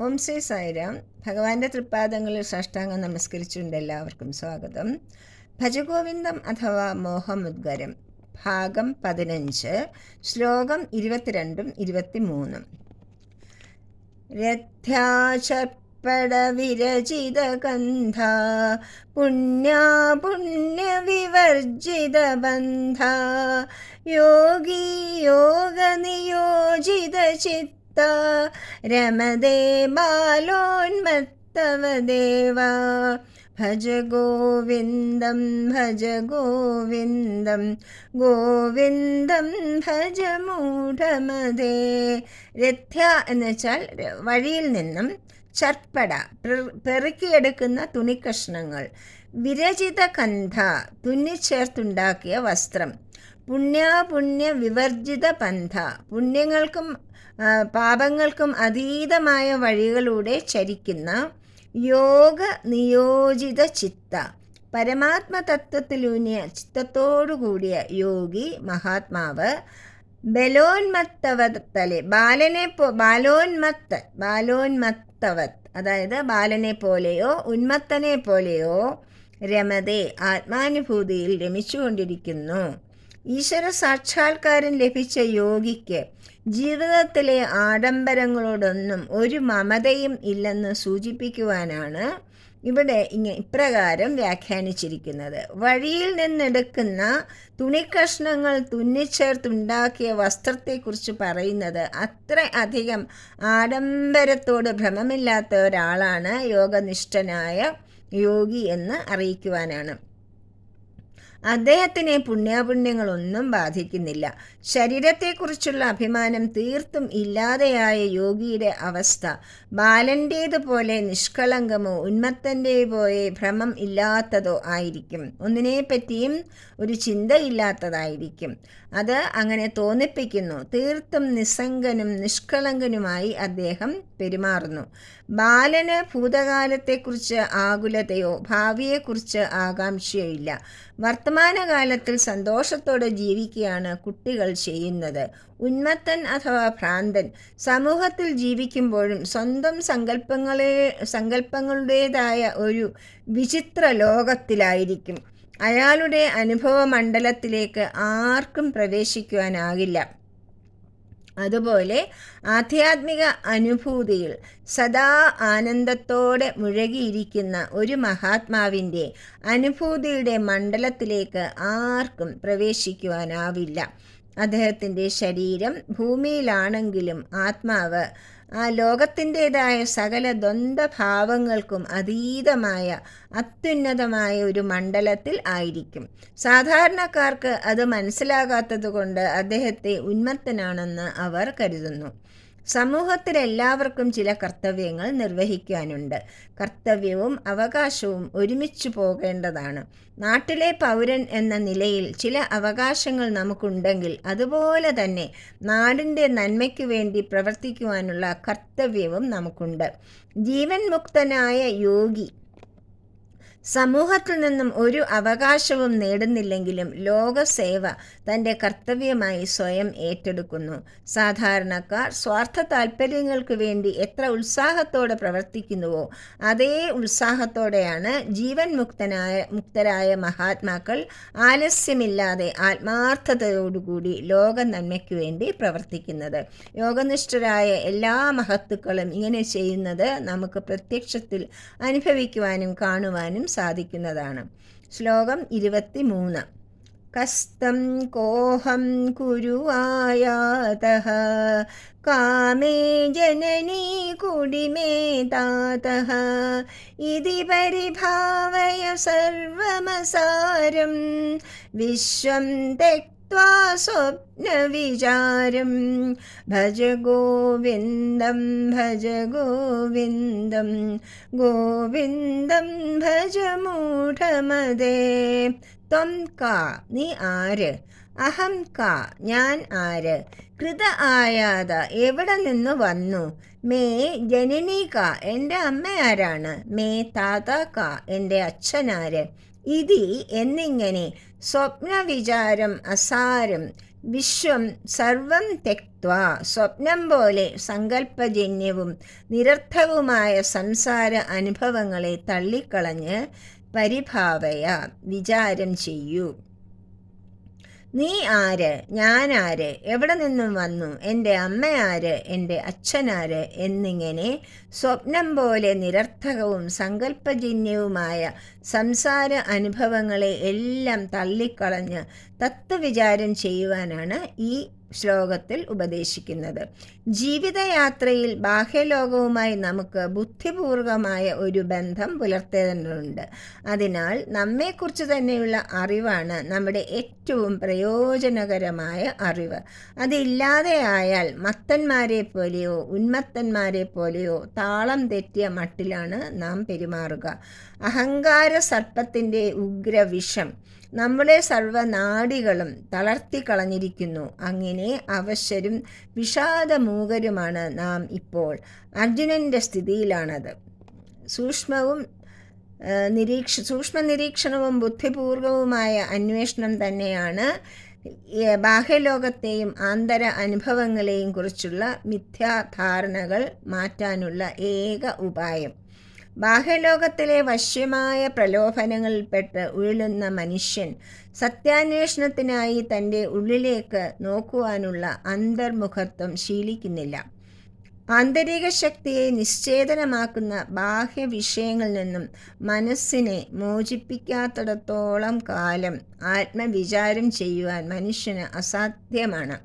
ഓം ശ്രീ സായിരാം. ഭഗവാന്റെ തൃപ്പാദങ്ങളിൽ സാഷ്ടാംഗം നമസ്കരിച്ചുകൊണ്ട് എല്ലാവർക്കും സ്വാഗതം. ഭജഗോവിന്ദം അഥവാ മോഹമുദ്ഗരം ഭാഗം പതിനഞ്ച് ശ്ലോകം ഇരുപത്തിരണ്ടും ഇരുപത്തിമൂന്നും. രഥ്യാചർപ്പടവിരചിതഗന്ധ പുണ്യാ പുണ്യവിവർജിതബന്ധ യോഗി യോഗനിയോജിതചിത്ത രമദേ ബാലോന്മത്തവ ദേവ ഭജ ഗോവിന്ദം ഭജ ഗോവിന്ദം. ഗോവിന്ദം ഭജ മൂഢമദേ രഥ്യ എന്ന് വെച്ചാൽ വഴിയിൽ നിന്നും ചർപ്പട പെറുക്കിയെടുക്കുന്ന തുണിക്കഷ്ണങ്ങൾ. വിരചിത കന്ധ തുന്നിച്ചേർത്തുണ്ടാക്കിയ വസ്ത്രം. പുണ്യാപുണ്യ വിവർജിത പന്ഥ പുണ്യങ്ങൾക്കും പാപങ്ങൾക്കും അതീതമായ വഴികളിലൂടെ ചരിക്കുന്ന യോഗ നിയോജിത ചിത്ത പരമാത്മതത്വത്തിലൂന്നിയ ചിത്തത്തോടുകൂടിയ യോഗി മഹാത്മാവ് ബലോന്മത്തവത്തലെ ബാലനെ പോ ബാലോന്മത്ത ബാലോന്മത്തവത് അതായത് ബാലനെ പോലെയോ ഉന്മത്തനെ പോലെയോ രമതേ ആത്മാനുഭൂതിയിൽ രമിച്ചുകൊണ്ടിരിക്കുന്നു. ഈശ്വര സാക്ഷാത്കാരം ലഭിച്ച യോഗിക്ക് ജീവിതത്തിലെ ആഡംബരങ്ങളോടൊന്നും ഒരു മമതയും ഇല്ലെന്ന് സൂചിപ്പിക്കുവാനാണ് ഇവിടെ ഇങ്ങനെ ഇപ്രകാരം വ്യാഖ്യാനിച്ചിരിക്കുന്നത്. വഴിയിൽ നിന്നെടുക്കുന്ന തുണിക്കഷ്ണങ്ങൾ തുന്നിച്ചേർത്തുണ്ടാക്കിയ വസ്ത്രത്തെക്കുറിച്ച് പറയുന്നത് അത്ര അധികം ആഡംബരത്തോട് ഭ്രമമില്ലാത്ത ഒരാളാണ് യോഗനിഷ്ഠനായ യോഗി എന്ന് അറിയിക്കുവാനാണ്. അദ്ദേഹത്തിനെ പുണ്യാപുണ്യങ്ങളൊന്നും ബാധിക്കുന്നില്ല. ശരീരത്തെക്കുറിച്ചുള്ള അഭിമാനം തീർത്തും ഇല്ലാതെയായ യോഗിയുടെ അവസ്ഥ. ബാലന്റേതുപോലെ നിഷ്കളങ്കമോ ഉന്മത്തന്റെ പോലെ ഭ്രമം ഇല്ലാത്തതോ ആയിരിക്കും. ഒന്നിനെപ്പറ്റിയും ഒരു ചിന്തയില്ലാത്തതായിരിക്കും അത് അങ്ങനെ തോന്നിപ്പിക്കുന്നു. തീർത്തും നിസ്സംഗനും നിഷ്കളങ്കനുമായി അദ്ദേഹം പെരുമാറുന്നു. ബാലന് ഭൂതകാലത്തെക്കുറിച്ച് ആകുലതയോ ഭാവിയെക്കുറിച്ച് ആകാംക്ഷയോ ഇല്ല വർത്തമാനകാലത്തിൽ സന്തോഷത്തോടെ ജീവിക്കുകയാണ് കുട്ടികൾ ചെയ്യുന്നത്. ഉന്മത്തൻ അഥവാ ഭ്രാന്തൻ സമൂഹത്തിൽ ജീവിക്കുമ്പോഴും സ്വന്തം സങ്കല്പങ്ങളെ സങ്കല്പങ്ങളുടേതായ ഒരു വിചിത്ര ലോകത്തിലായിരിക്കും. അയാളുടെ അനുഭവ മണ്ഡലത്തിലേക്ക് ആർക്കും പ്രവേശിക്കുവാനാകില്ല. അതുപോലെ ആധ്യാത്മിക അനുഭൂതിയിൽ സദാ ആനന്ദത്തോടെ മുഴകിയിരിക്കുന്ന ഒരു മഹാത്മാവിന്റെ അനുഭൂതിയുടെ മണ്ഡലത്തിലേക്ക് ആർക്കും പ്രവേശിക്കുവാനാവില്ല. അദ്ദേഹത്തിന്റെ ശരീരം ഭൂമിയിലാണെങ്കിലും ആത്മാവ്. ആ ലോകത്തിന്റെതായ സകല ദ്വന്ദ്ഭാവങ്ങൾക്കും അതീതമായ അത്യുന്നതമായ ഒരു മണ്ഡലത്തിൽ ആയിരിക്കും. സാധാരണക്കാർക്ക് അത് മനസ്സിലാകാത്തതുകൊണ്ട് അദ്ദേഹത്തെ ഉന്മത്തനാണെന്ന് അവർ കരുതുന്നു. സമൂഹത്തിൽ എല്ലാവർക്കും ചില കർത്തവ്യങ്ങൾ നിർവഹിക്കാനുണ്ട്. കർത്തവ്യവും അവകാശവും ഒരുമിച്ച് പോകേണ്ടതാണ്. നാട്ടിലെ പൗരൻ എന്ന നിലയിൽ ചില അവകാശങ്ങൾ നമുക്കുണ്ടെങ്കിൽ അതുപോലെ തന്നെ നാടിന്റെ നന്മയ്ക്ക് വേണ്ടി പ്രവർത്തിക്കുവാനുള്ള കർത്തവ്യവും നമുക്കുണ്ട്. ജീവൻ മുക്തനായ യോഗി സമൂഹത്തിൽ നിന്നും ഒരു അവകാശവും നേടുന്നില്ലെങ്കിലും ലോകസേവ തന്റെ കർത്തവ്യമായി സ്വയം ഏറ്റെടുക്കുന്നു. സാധാരണക്കാർ സ്വാർത്ഥ താല്പര്യങ്ങൾക്ക് വേണ്ടി എത്ര ഉത്സാഹത്തോടെ പ്രവർത്തിക്കുന്നുവോ അതേ ഉത്സാഹത്തോടെയാണ് ജീവൻ മുക്തനായ മുക്തരായ മഹാത്മാക്കൾ ആലസ്യമില്ലാതെ ആത്മാർത്ഥതയോടുകൂടി ലോക നന്മയ്ക്ക് വേണ്ടി പ്രവർത്തിക്കുന്നത്. യോഗനിഷ്ഠരായ എല്ലാ മഹത്തുക്കളും ഇങ്ങനെ ചെയ്യുന്നത് നമുക്ക് പ്രത്യക്ഷത്തിൽ അനുഭവിക്കുവാനും കാണുവാനും സാധിക്കുന്നതാണ്. ശ്ലോകം ഇരുപത്തി മൂന്ന് കസ്തം കോഹം കുരുവായാത കാമേ ജനനീ കുടിമേ താത. ഇതി പരിഭാവയ സർവമസാരം. വിശ്വം തെക്വാ സ്വപ്നവിചാരം ഭജ ഗോവിന്ദം ഭജ ഗോവിന്ദം. ഗോവിന്ദം ഭജ മൂഢമതേ. ത്വം കാ നീ ആര്? അഹം കാ ഞാൻ ആര്? കൃത ആയാത എവിടെ നിന്ന് വന്നു? മേ ജനനി കാ എന്റെ അമ്മ ആരാണ് മേ താത കാ എന്റെ അച്ഛനാര്? ഇതി എന്നിങ്ങനെ സ്വപ്നവിചാരം അസാരം വിശ്വം സർവം തെക്വ സ്വപ്നം പോലെ സങ്കല്പജന്യവും നിരർത്ഥവുമായ സംസാര അനുഭവങ്ങളെ തള്ളിക്കളഞ്ഞ് പരിഭാവയ വിചാരം ചെയ്യൂ. നീ ആര്? ഞാൻ ആര് എവിടെ നിന്നും വന്നു? എന്റെ അമ്മയാര്? എന്റെ അച്ഛനാര്? എന്നിങ്ങനെ സ്വപ്നം പോലെ നിരർത്ഥകവും സങ്കല്പജന്യവുമായ സംസാര അനുഭവങ്ങളെ എല്ലാം തള്ളിക്കളഞ്ഞ് തത്വവിചാരം ചെയ്യുവാനാണ് ഈ ശ്ലോകത്തിൽ ഉപദേശിക്കുന്നത്. ജീവിതയാത്രയിൽ ബാഹ്യലോകവുമായി നമുക്ക് ബുദ്ധിപൂർവമായ ഒരു ബന്ധം പുലർത്തേണ്ടതുണ്ട്. അതിനാൽ നമ്മെക്കുറിച്ച് തന്നെയുള്ള അറിവാണ് നമ്മുടെ ഏറ്റവും പ്രയോജനകരമായ അറിവ്. അതില്ലാതെയായാൽ മത്തന്മാരെ പോലെയോ ഉന്മത്തന്മാരെ പോലെയോ താളം തെറ്റിയ മട്ടിലാണ് നാം പെരുമാറുക. അഹങ്കാര സർപ്പത്തിന്റെ ഉഗ്രവിഷം നമ്മുടെ സർവനാടികളും തളർത്തിക്കളഞ്ഞിരിക്കുന്നു അങ്ങനെ അവശരും വിഷാദമൂകരുമാണ് നാം ഇപ്പോൾ. അർജുനന്റെ സ്ഥിതിയിലാണത്. സൂക്ഷ്മവും നിരീക്ഷ സൂക്ഷ്മ നിരീക്ഷണവും ബുദ്ധിപൂർവവുമായ അന്വേഷണം തന്നെയാണ് ബാഹ്യലോകത്തെയും ആന്തര അനുഭവങ്ങളെയും കുറിച്ചുള്ള മിഥ്യാധാരണകൾ മാറ്റാനുള്ള ഏക ഉപായം. ബാഹ്യലോകത്തിലെ വശ്യമായ പ്രലോഭനങ്ങളിൽപ്പെട്ട് ഉഴലുന്ന മനുഷ്യൻ സത്യാന്വേഷണത്തിനായി തന്റെ ഉള്ളിലേക്ക് നോക്കുവാനുള്ള അന്തർമുഖത്വം ശീലിക്കുന്നില്ല. ആന്തരിക ശക്തിയെ നിശ്ചേതനമാക്കുന്ന ബാഹ്യ വിഷയങ്ങളിൽ നിന്നും മനസ്സിനെ മോചിപ്പിക്കാത്തിടത്തോളം കാലം ആത്മവിചാരം ചെയ്യുവാൻ മനുഷ്യന് അസാധ്യമാണ്.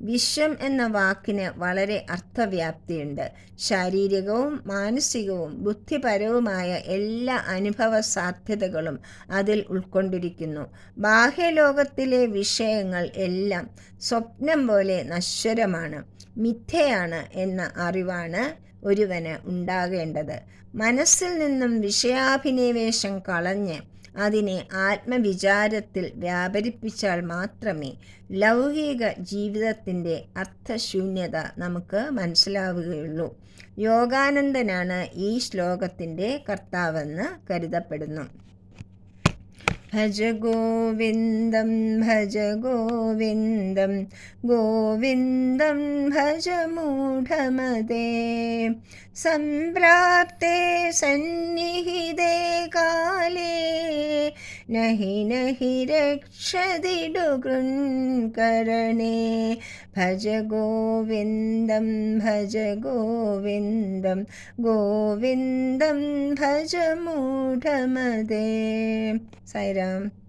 വിശ്വം എന്ന വാക്കിന് വളരെ അർത്ഥവ്യാപ്തിയുണ്ട്. ശാരീരികവും മാനസികവും ബുദ്ധിപരവുമായ എല്ലാ അനുഭവ സാധ്യതകളും അതിൽ ഉൾക്കൊണ്ടിരിക്കുന്നു. ബാഹ്യലോകത്തിലെ വിഷയങ്ങൾ എല്ലാം സ്വപ്നം പോലെ നശ്വരമാണ് മിഥ്യയാണ് എന്ന അറിവാണ് ഒരുവന് ഉണ്ടാകേണ്ടത്. മനസ്സിൽ നിന്നും വിഷയാഭിനിവേശം കളഞ്ഞ് അതിനെ ആത്മവിചാരത്തിൽ വ്യാപരിപ്പിച്ചാൽ മാത്രമേ ലൗകിക ജീവിതത്തിന്റെ അർത്ഥശൂന്യത നമുക്ക് മനസ്സിലാവുകയുള്ളൂ. യോഗാനന്ദനാണ് ഈ ശ്ലോകത്തിന്റെ കർത്താവെന്ന് കരുതപ്പെടുന്നു. ഭജ ഗോവിന്ദം ഭജ ഗോവിന്ദം ഗോവിന്ദം ഭജ മൂഢമതേ सम्प्राप्ते सन्निहिते काले नहि नहि रक्षदिडुगृन्करणे भज गोविन्दं भज गोविन्दं गोविन्दं भज मूढमदे। साईराम।